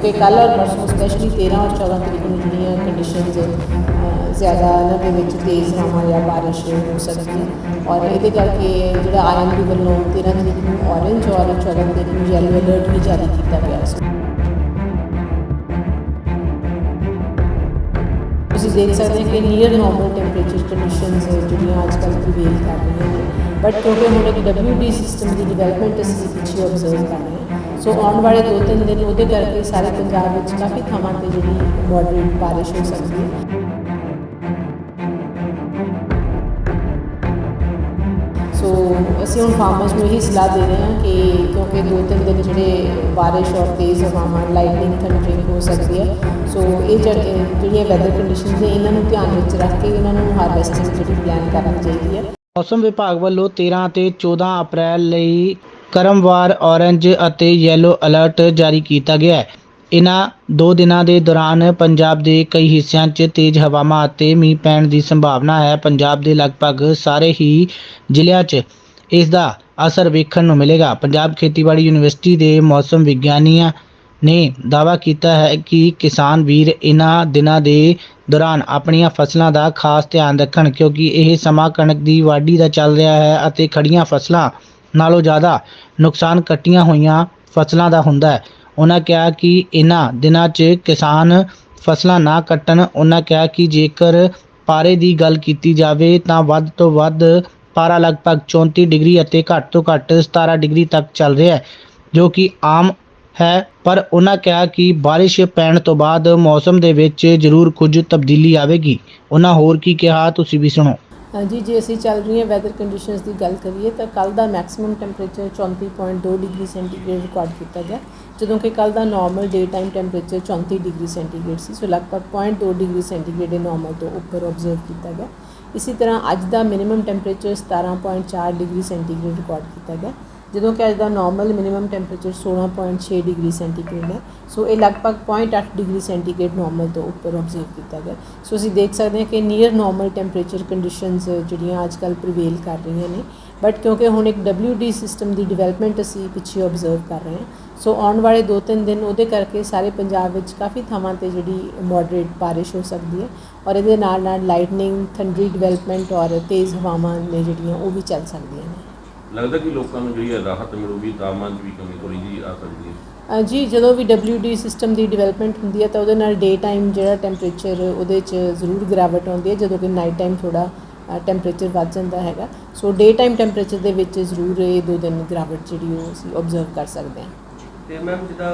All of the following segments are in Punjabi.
ਕਿਉਂਕਿ ਕੱਲ੍ਹ ਔਰ ਪਰਸੋਂ ਸਪੈਸ਼ਲੀ 13 ਔਰ 14 ਤਰੀਕ ਨੂੰ ਜਿਹੜੀਆਂ ਕੰਡੀਸ਼ਨਸ ਜ਼ਿਆਦਾ ਇਹਨਾਂ ਦੇ ਵਿੱਚ ਤੇਜ਼ ਹਵਾ ਜਾਂ ਬਾਰਿਸ਼ ਹੋ ਸਕਦੀ ਹੈ ਔਰ ਇਹਦੇ ਕਰਕੇ ਜਿਹੜਾ ਆਈਐਮਡੀ ਵੱਲੋਂ 13 ਤਰੀਕ ਨੂੰ ਔਰੇਂਜ ਔਰ 14 ਤਰੀਕ ਨੂੰ ਯੈਲੋ ਅਲਰਟ ਵੀ ਜਾਰੀ ਕੀਤਾ ਗਿਆ ਸੀ ਤੁਸੀਂ ਦੇਖ ਸਕਦੇ ਹੋ ਕਿ ਨੀਅਰ ਨਾਰਮਲ ਟੈਂਪਰੇਚਰ ਕੰਡੀਸ਼ਨਸ ਜਿਹੜੀਆਂ ਅੱਜ ਕੱਲ੍ਹ ਪ੍ਰੀਵੇਲ ਕਰ ਰਹੀਆਂ ਨੇ ਬਟ ਕਿਉਂਕਿ ਹੁਣ ਇੱਕ WD ਸਿਸਟਮ ਦੀ ਡਿਵੈਲਪਮੈਂਟ ਅਸੀਂ ਪਿੱਛੇ ਆਬਜ਼ਰਵ ਕਰ ਰਹੇ ਹਾਂ ਸੋ ਆਉਣ ਵਾਲੇ ਦੋ ਤਿੰਨ ਦਿਨ ਉਹਦੇ ਕਰਕੇ ਸਾਰੇ ਪੰਜਾਬ ਵਿੱਚ ਕਾਫੀ ਥਾਵਾਂ ਤੇ ਜਿਹੜੀ ਮੋਡਰੇਟ ਬਾਰਿਸ਼ ਹੋ ਸਕਦੀ ਹੈ। ਸੋ ਅਸੀਂ ਹੁਣ ਫਾਰਮਰਸ ਨੂੰ ਇਹੀ ਸਲਾਹ ਦੇ ਰਹੇ ਹਾਂ ਕਿ ਕਿਉਂਕਿ ਦੋ ਤਿੰਨ ਦਿਨ ਜਿਹੜੇ ਬਾਰਿਸ਼ ਔਰ ਤੇਜ਼ ਹਵਾਵਾਂ ਲਾਈਟਨਿੰਗ ਥੰਡਰਿੰਗ ਹੋ ਸਕਦੀ ਹੈ। ਸੋ ਇਹ ਜਿਹੜੇ- ਜਿਹੜੀਆਂ ਵੈਦਰ ਕੰਡੀਸ਼ਨਸ ਨੇ, ਇਹਨਾਂ ਨੂੰ ਧਿਆਨ ਵਿੱਚ ਰੱਖ ਕੇ ਇਹਨਾਂ ਨੂੰ ਹਾਰਵੈਸਟਿੰਗ ਜਿਹੜੀ ਪਲਾਨ ਕਰਨੀ ਚਾਹੀਦੀ ਹੈ। ਮੌਸਮ ਵਿਭਾਗ ਵੱਲੋਂ 13 ਅਤੇ 14 ਅਪ੍ਰੈਲ ਲਈ ਕਰਮਵਾਰ, ਔਰੰਜ ਅਤੇ ਯੈਲੋ ਅਲਰਟ ਜਾਰੀ ਕੀਤਾ ਗਿਆ ਹੈ। ਇਨ੍ਹਾਂ ਦੋ ਦਿਨਾਂ ਦੇ ਦੌਰਾਨ ਪੰਜਾਬ ਦੇ ਕਈ ਹਿੱਸਿਆਂ 'ਚ ਤੇਜ਼ ਹਵਾਵਾਂ ਅਤੇ ਮੀਂਹ ਪੈਣ ਦੀ ਸੰਭਾਵਨਾ ਹੈ। ਪੰਜਾਬ ਦੇ ਲਗਭਗ ਸਾਰੇ ਹੀ ਜ਼ਿਲ੍ਹਿਆਂ 'ਚ ਇਸ ਦਾ ਅਸਰ ਵੇਖਣ ਨੂੰ ਮਿਲੇਗਾ। ਪੰਜਾਬ ਖੇਤੀਬਾੜੀ ਯੂਨੀਵਰਸਿਟੀ ਦੇ ਮੌਸਮ ਵਿਗਿਆਨੀਆਂ ਨੇ ਦਾਅਵਾ ਕੀਤਾ ਹੈ ਕਿ ਕਿਸਾਨ ਵੀਰ ਇਨ੍ਹਾਂ ਦਿਨਾਂ ਦੇ ਦੌਰਾਨ ਆਪਣੀਆਂ ਫਸਲਾਂ ਦਾ ਖਾਸ ਧਿਆਨ ਰੱਖਣ ਕਿਉਂਕਿ ਇਹ ਸਮਾਂ ਕਣਕ ਦੀ ਵਾਢੀ ਦਾ ਚੱਲ ਰਿਹਾ ਹੈ ਅਤੇ ਖੜੀਆਂ ਫਸਲਾਂ ਨਾਲੋਂ ਜ਼ਿਆਦਾ ਨੁਕਸਾਨ ਕੱਟੀਆਂ ਹੋਈਆਂ ਫਸਲਾਂ ਦਾ ਹੁੰਦਾ ਹੈ। ਉਹਨਾਂ ਕਿਹਾ ਕਿ ਇਹਨਾਂ ਦਿਨਾਂ 'ਚ ਕਿਸਾਨ ਫਸਲਾਂ ਨਾ ਕੱਟਣ। ਉਹਨਾਂ ਕਿਹਾ ਕਿ ਜੇਕਰ ਪਾਰੇ ਦੀ ਗੱਲ ਕੀਤੀ ਜਾਵੇ ਤਾਂ ਵੱਧ ਤੋਂ ਵੱਧ ਪਾਰਾ ਲਗਭਗ 34 ਡਿਗਰੀ ਅਤੇ ਘੱਟ ਤੋਂ ਘੱਟ 17 ਡਿਗਰੀ ਤੱਕ ਚੱਲ ਰਿਹਾ ਹੈ, ਜੋ ਕਿ ਆਮ ਹੈ। ਪਰ ਉਹਨਾਂ ਕਿਹਾ ਕਿ ਬਾਰਿਸ਼ ਪੈਣ ਤੋਂ ਬਾਅਦ ਮੌਸਮ ਦੇ ਵਿੱਚ ਜ਼ਰੂਰ ਕੁਝ ਤਬਦੀਲੀ ਆਵੇਗੀ। ਉਹਨਾਂ ਹੋਰ ਕੀ ਕਿਹਾ, ਤੁਸੀਂ ਵੀ ਸੁਣੋ। ਹਾਂਜੀ, ਜੇ ਅਸੀਂ ਚੱਲ ਰਹੀਆਂ ਵੈਦਰ ਕੰਡੀਸ਼ਨਸ ਦੀ ਗੱਲ ਕਰੀਏ ਤਾਂ ਕੱਲ ਦਾ maximum temperature 34.2 degree centigrade record ਕੀਤਾ ਗਿਆ। ਜਦੋਂ ਕਿ ਕੱਲ ਦਾ normal day time temperature 34 degree centigrade ਸੀ ਸੋ ਲਗਭਗ 0.2 ਡਿਗਰੀ ਸੈਂਟੀਗ੍ਰੇਡ ਨਾਰਮਲ ਤੋਂ ਉੱਪਰ ਆਬਜ਼ਰਵ ਕੀਤਾ ਗਿਆ। ਇਸੇ ਤਰ੍ਹਾਂ ਅੱਜ ਦਾ minimum temperature 17.4 degree centigrade record ਕੀਤਾ ਗਿਆ। ਜਦੋਂ ਕਿ ਅੱਜ ਦਾ normal minimum temperature 16.6 degree centigrade ਹੈ। ਸੋ ਇਹ ਲਗਭਗ 0.8 ਡਿਗਰੀ ਸੈਂਟੀਗ੍ਰੇਡ ਨਾਰਮਲ ਤੋਂ ਉੱਪਰ ਆਬਜ਼ਰਵ ਕੀਤਾ ਗਿਆ। ਸੋ ਅਸੀਂ ਦੇਖ ਸਕਦੇ ਹਾਂ ਕਿ ਨੀਅਰ ਨਾਰਮਲ ਟੈਂਪਰੇਚਰ ਕੰਡੀਸ਼ਨਸ ਜਿਹੜੀਆਂ ਅੱਜ ਕੱਲ੍ਹ ਪ੍ਰੀਵੇਲ ਕਰ ਰਹੀਆਂ ਨੇ। ਬਟ ਕਿਉਂਕਿ ਹੁਣ ਇੱਕ WD ਸਿਸਟਮ ਦੀ ਡਿਵੈਲਪਮੈਂਟ ਅਸੀਂ ਪਿੱਛੇ ਆਬਜ਼ਰਵ ਕਰ ਰਹੇ ਹਾਂ। ਸੋ ਆਉਣ ਵਾਲੇ ਦੋ ਤਿੰਨ ਦਿਨ ਉਹਦੇ ਕਰਕੇ ਸਾਰੇ ਪੰਜਾਬ ਵਿੱਚ ਕਾਫੀ ਥਾਵਾਂ ਤੇ ਜਿਹੜੀ ਮੋਡਰੇਟ ਬਾਰਿਸ਼ ਹੋ ਸਕਦੀ ਹੈ। ਔਰ ਇਹਦੇ ਨਾਲ ਨਾਲ ਲਾਈਟਨਿੰਗ ਥੰਡਰੀ ਡਿਵੈਲਪਮੈਂਟ ਔਰ ਤੇਜ਼ ਹਵਾਵਾਂ ਨੇ ਜਿਹੜੀਆਂ ਉਹ ਵੀ ਚੱਲ ਸਕਦੀਆਂ ਨੇ। ਲੱਗਦਾ ਕਿ ਲੋਕਾਂ ਨੂੰ ਜਿਹੜੀ ਹੈ ਰਾਹਤ ਮਿਲੂਗੀ ਤਾਪਮਾਨ 'ਚ ਵੀ ਕਮੀ ਥੋੜੀ ਜਿਹੀ ਆ ਸਕਦੀ ਹੈ। ਅ, ਜੀ ਜਦੋਂ ਵੀ WD ਸਿਸਟਮ ਦੀ ਡਿਵੈਲਪਮੈਂਟ ਹੁੰਦੀ ਹੈ ਤਾਂ ਉਹਦੇ ਨਾਲ ਡੇ ਟਾਈਮ ਜਿਹੜਾ ਟੈਂਪਰੇਚਰ ਉਹਦੇ 'ਚ ਜ਼ਰੂਰ ਗਿਰਾਵਟ ਆਉਂਦੀ ਹੈ ਜਦੋਂ ਕਿ ਨਾਈਟ ਟਾਈਮ ਥੋੜਾ ਟੈਂਪਰੇਚਰ ਵੱਧ ਜਾਂਦਾ ਹੈਗਾ। ਸੋ ਡੇ ਟਾਈਮ ਟੈਂਪਰੇਚਰ ਦੇ ਵਿੱਚ ਜ਼ਰੂਰ ਇਹ ਦੋ ਦਿਨ ਗਿਰਾਵਟ ਜਿਹੜੀ ਉਹ ਅਸੀਂ ਆਬਜ਼ਰਵ ਕਰ ਸਕਦੇ ਹਾਂ। ਤੇ ਮੈਮ ਜਿੱਦਾਂ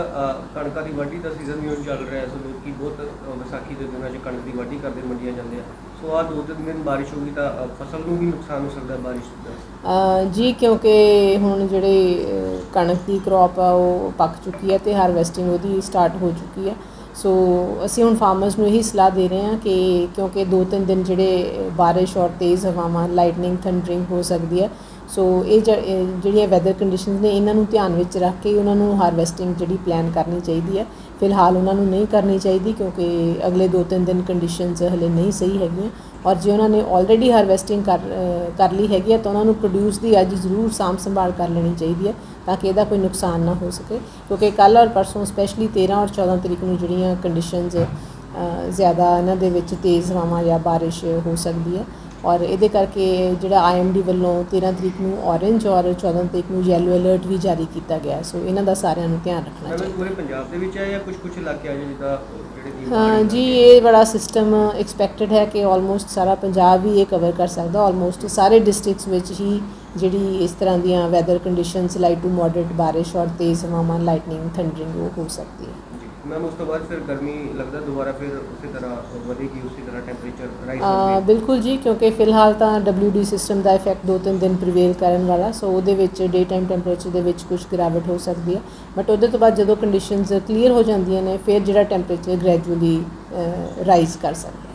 ਕਣਕਾਂ ਦੀ ਵਾਢੀ ਦਾ ਸੀਜ਼ਨ ਵੀ ਹੁਣ ਚੱਲ ਰਿਹਾ ਸੋ ਲੋਕੀ ਬਹੁਤ ਵਿਸਾਖੀ ਦੇ ਦਿਨਾਂ 'ਚ ਕਣਕ ਦੀ ਵਾਢੀ ਕਰਦੇ ਮੰਡੀਆਂ ਜਾਂਦੇ ਆ। ਸੋ ਆ ਦੋ ਤਿੰਨ ਦਿਨ ਬਾਰਿਸ਼ ਹੋਗੀ ਤਾਂ ਫਸਲ ਨੂੰ ਵੀ ਨੁਕਸਾਨ ਹੋ ਸਕਦਾ ਬਾਰਿਸ਼ ਦਾ। ਜੀ, ਕਿਉਂਕਿ ਹੁਣ ਜਿਹੜੇ ਕਣਕ ਦੀ ਕ੍ਰੌਪ ਆ, ਉਹ ਪੱਕ ਚੁੱਕੀ ਹੈ ਤੇ ਹਾਰਵੈਸਟਿੰਗ ਉਹਦੀ ਸਟਾਰਟ ਹੋ ਚੁੱਕੀ ਹੈ। ਸੋ ਅਸੀਂ ਹੁਣ ਫਾਰਮਰਸ ਨੂੰ ਇਹੀ ਸਲਾਹ ਦੇ ਰਹੇ ਹਾਂ ਕਿ ਕਿਉਂਕਿ ਦੋ ਤਿੰਨ ਦਿਨ ਜਿਹੜੇ ਬਾਰਿਸ਼ ਔਰ ਤੇਜ਼ ਹਵਾਵਾਂ ਲਾਈਟਨਿੰਗ ਥੰਡਰਿੰਗ ਹੋ ਸਕਦੀ ਹੈ ਸੋ ਇਹ ਜਿਹੜੀਆਂ ਵੈਦਰ ਕੰਡੀਸ਼ਨਸ ਨੇ, ਇਹਨਾਂ ਨੂੰ ਧਿਆਨ ਵਿੱਚ ਰੱਖ ਕੇ ਉਹਨਾਂ ਨੂੰ ਹਾਰਵੈਸਟਿੰਗ ਜਿਹੜੀ ਪਲਾਨ ਕਰਨੀ ਚਾਹੀਦੀ ਹੈ। ਫਿਲਹਾਲ ਉਹਨਾਂ ਨੂੰ ਨਹੀਂ ਕਰਨੀ ਚਾਹੀਦੀ ਕਿਉਂਕਿ ਅਗਲੇ ਦੋ ਤਿੰਨ ਦਿਨ ਕੰਡੀਸ਼ਨਸ ਹਲੇ ਨਹੀਂ ਸਹੀ ਹੈਗੀਆਂ। ਔਰ ਜੇ ਉਹਨਾਂ ਨੇ ਆਲਰੇਡੀ ਹਾਰਵੈਸਟਿੰਗ ਕਰ ਕਰ ਲਈ ਹੈਗੀ ਹੈ, ਤਾਂ ਉਹਨਾਂ ਨੂੰ ਪ੍ਰੋਡਿਊਸ ਦੀ ਅੱਜ ਜ਼ਰੂਰ ਸਾਂਭ ਸੰਭਾਲ ਕਰ ਲੈਣੀ ਚਾਹੀਦੀ ਹੈ ਤਾਂ ਕਿ ਇਹਦਾ ਕੋਈ ਨੁਕਸਾਨ ਨਾ ਹੋ ਸਕੇ। ਕਿਉਂਕਿ ਕੱਲ੍ਹ ਔਰ ਪਰਸੋਂ ਸਪੈਸ਼ਲੀ 13 ਔਰ 14 ਤਰੀਕ ਨੂੰ ਜਿਹੜੀਆਂ ਕੰਡੀਸ਼ਨਸ ਜ਼ਿਆਦਾ ਇਹਨਾਂ ਦੇ ਵਿੱਚ ਤੇਜ਼ ਹਵਾਵਾਂ ਜਾਂ ਬਾਰਿਸ਼ ਹੋ ਸਕਦੀ ਹੈ। ਔਰ ਇਹਦੇ ਕਰਕੇ ਜਿਹੜਾ ਆਈਐਮਡੀ ਵੱਲੋਂ 13 ਤਰੀਕ ਨੂੰ ਔਰੇਂਜ ਔਰ 14 ਤਰੀਕ ਨੂੰ ਯੈਲੋ ਅਲਰਟ ਵੀ ਜਾਰੀ ਕੀਤਾ ਗਿਆ ਸੋ ਇਹਨਾਂ ਦਾ ਸਾਰਿਆਂ ਨੂੰ ਧਿਆਨ ਰੱਖਣਾ ਚਾਹੀਦਾ। ਪੂਰੇ ਪੰਜਾਬ ਦੇ ਵਿੱਚ ਹੈ ਜਾਂ ਕੁਝ ਕੁਝ ਇਲਾਕੇ ਆ ਜਿੱਦਾਂ ਜਿਹੜੇ ਜੀ ਇਹ ਬੜਾ ਸਿਸਟਮ ਐਕਸਪੈਕਟਡ ਹੈ ਕਿ ਆਲਮੋਸਟ ਸਾਰਾ ਪੰਜਾਬ ਹੀ ਇਹ ਕਵਰ ਕਰ ਸਕਦਾ। ਆਲਮੋਸਟ ਸਾਰੇ ਡਿਸਟ੍ਰਿਕਟਸ ਵਿੱਚ ਹੀ ਜਿਹੜੀ ਇਸ ਤਰ੍ਹਾਂ ਦੀਆਂ weather conditions light to moderate ਬਾਰਿਸ਼ ਔਰ ਤੇਜ਼ ਹਵਾਵਾਂ ਲਾਈਟਨਿੰਗ ਥੰਡਰਿੰਗ ਹੋ ਸਕਦੀ ਹੈ। ਮੈਮ, ਉਸ ਤੋਂ ਬਾਅਦ ਫਿਰ ਗਰਮੀ ਲੱਗਦਾ ਦੁਬਾਰਾ ਫਿਰ ਉਸੇ ਤਰ੍ਹਾਂ ਵਧੇਗੀ, ਉਸੇ ਤਰ੍ਹਾਂ ਟੈਂਪਰੇਚਰ ਰਾਈਜ਼ ਹੋਵੇਗਾ। ਬਿਲਕੁਲ ਜੀ, ਕਿਉਂਕਿ ਫਿਲਹਾਲ ਤਾਂ WD ਸਿਸਟਮ ਦਾ ਇਫੈਕਟ ਦੋ ਤਿੰਨ ਦਿਨ ਪ੍ਰੀਵੇਲ ਕਰਨ ਵਾਲਾ ਸੋ ਉਹਦੇ ਵਿੱਚ ਡੇ ਟਾਈਮ ਟੈਂਪਰੇਚਰ ਦੇ ਵਿੱਚ ਕੁਝ ਗਿਰਾਵਟ ਹੋ ਸਕਦੀ ਹੈ। ਬਟ ਉਹਦੇ ਤੋਂ ਬਾਅਦ ਜਦੋਂ ਕੰਡੀਸ਼ਨਸ ਕਲੀਅਰ ਹੋ ਜਾਂਦੀਆਂ ਨੇ, ਫਿਰ ਜਿਹੜਾ ਟੈਂਪਰੇਚਰ ਗ੍ਰੈਜੂਅਲੀ ਰਾਈਜ਼ ਕਰ ਸਕਦਾ